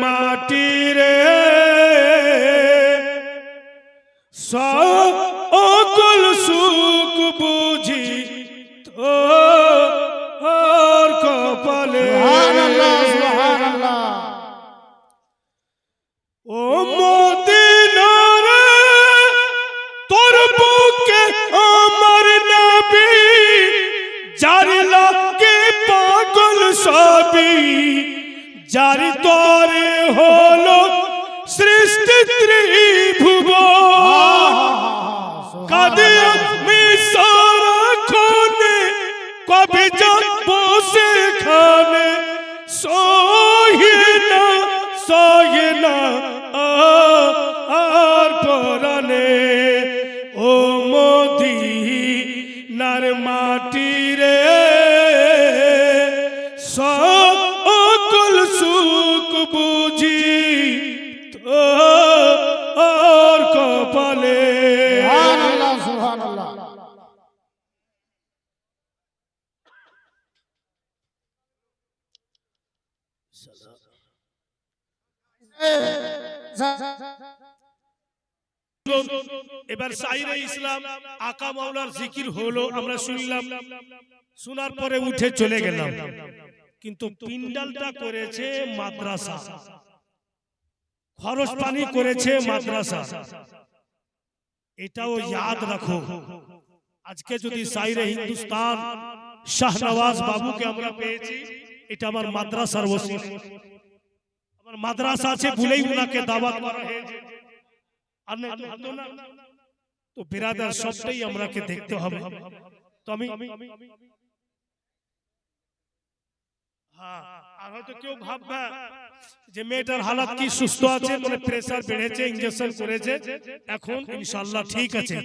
মাটি রে। সকল সুখ বুঝি তোর কপালে। ও মদিনার তোর বুকে আমার নবী যার লাগে পাগল সবই। যার তরে হলো সৃষ্টি ত্রিভুবন কাঁদে সারাক্ষণে কবে যাব সেখানে? সহে না সহে না আ- আর পরানে ও মোদি নার মাটি রে এবার সাইরে ইসলাম, আকা মাওলার জিকির হলো, আমরা শুনলাম। শোনার পরে উঠে চলে গেলাম। কিন্তু পিন্ডালটা করেছে মাদ্রাসা। খরচ পানি করেছে মাদ্রাসা। এটাও ইয়াদ রাখো। আজকে যদি সাইরে হিন্দুস্তান শাহনওয়াজ বাবুকে আমরা পেয়েছি এটা আমার মাদ্রাসার ওসিলা আমার মাদ্রাসা আছে বলেই উনাকে দাওয়াত করা হয়েছে। আর তো না। তো বিরাদার সবটাই আমরাকে দেখতে হবে। তো আমি হ্যাঁ, আর হয়তো কেউ ভাববে যে মেয়েটার হালাত কি সুস্থ আছে মানে প্রেসার বেড়েছে ইনজেকশন করেছে এখন ইনশাআল্লাহ ঠিক আছে।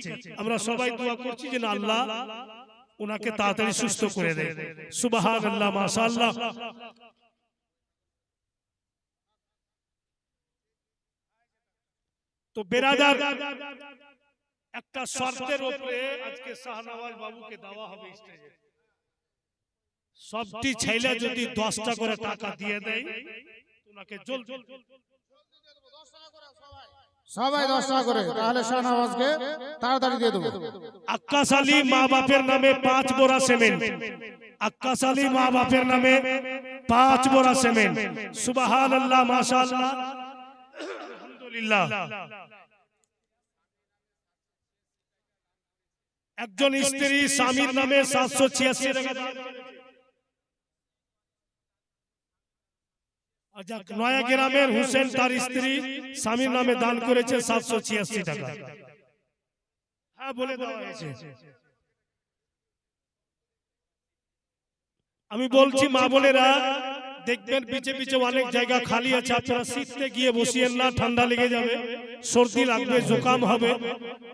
আমরা সবাই দোয়া করছি যে আল্লাহ ওনাকে তাড়াতাড়ি সুস্থ করে দেয়। সুবহানাল্লাহ মাশাআল্লাহ। তো বেরাদার একটা শর্তের উপরে আজকে শাহনওয়াজ বাবুকে দেওয়া হবে স্টেজে সবটি ছেলে যদি দশটা করে টাকা দিয়ে দেয় ওনাকে জল সবাই দশ টাকা করে তাহলে শাহনওয়াজকে তাড়াতাড়ি দিয়ে দেবো। আক্কাস আলী মা বাপের নামে পাঁচ বোরা সিমেন্ট। আক্কাস আলী মা বাপের নামে পাঁচ বোরা সিমেন্ট। সুবাহান আল্লাহ মাশাআল্লাহ। আলহামদুলিল্লাহ। একজন স্ত্রী স্বামীর নামে সাতশো ছিয়াশি টাকা দান করেছে। আচ্ছা, নয়া গ্রামের হুসেন তার স্ত্রী স্বামীর নামে দান করেছে সাতশো ছিয়াশি টাকা। হ্যাঁ আমি বলছি, মা বোনেরা, দেখবেন পিছে পিছে অনেক জায়গা খালি আছে, আপনারা শীতে গিয়ে বসিয়েন না, ঠান্ডা লেগে যাবে, সর্দি লাগবে, জোকাম হবে,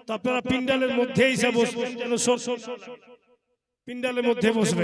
তো আপনারা পিন্ডালের মধ্যে পিন্ডালের মধ্যে বসবেন।